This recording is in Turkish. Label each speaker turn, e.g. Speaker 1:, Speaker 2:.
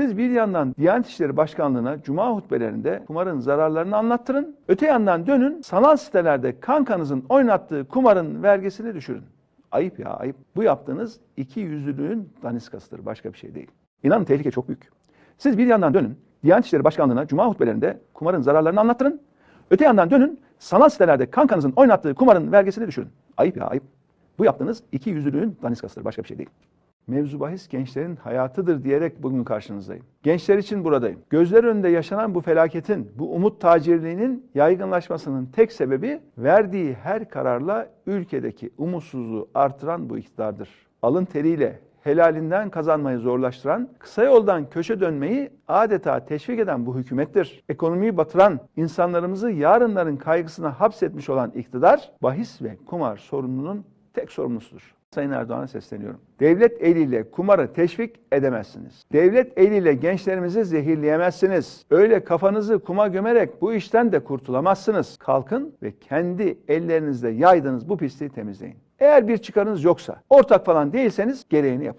Speaker 1: Siz bir yandan Diyanet İşleri Başkanlığı'na cuma hutbelerinde kumarın zararlarını anlattırın. Öte yandan dönün sanal sitelerde kankanızın oynattığı kumarın vergisini düşürün. Ayıp ya ayıp. Bu yaptığınız iki yüzlülüğün daniskasıdır. Başka bir şey değil. İnanın tehlike çok büyük. Siz bir yandan dönün Diyanet İşleri Başkanlığı'na cuma hutbelerinde kumarın zararlarını anlattırın. Öte yandan dönün sanal sitelerde kankanızın oynattığı kumarın vergisini düşürün. Ayıp ya ayıp. Bu yaptığınız iki yüzlülüğün daniskasıdır. Başka bir şey değil. Mevzu bahis gençlerin hayatıdır diyerek bugün karşınızdayım. Gençler için buradayım. Gözler önünde yaşanan bu felaketin, bu umut tacirliğinin yaygınlaşmasının tek sebebi verdiği her kararla ülkedeki umutsuzluğu artıran bu iktidardır. Alın teriyle helalinden kazanmayı zorlaştıran, kısa yoldan köşe dönmeyi adeta teşvik eden bu hükümettir. Ekonomiyi batıran, insanlarımızı yarınların kaygısına hapsetmiş olan iktidar, bahis ve kumar sorununun tek sorumlusudur. Sayın Erdoğan'a sesleniyorum. Devlet eliyle kumarı teşvik edemezsiniz. Devlet eliyle gençlerimizi zehirleyemezsiniz. Öyle kafanızı kuma gömerek bu işten de kurtulamazsınız. Kalkın ve kendi ellerinizle yaydığınız bu pisliği temizleyin. Eğer bir çıkarınız yoksa, ortak falan değilseniz gereğini yapın.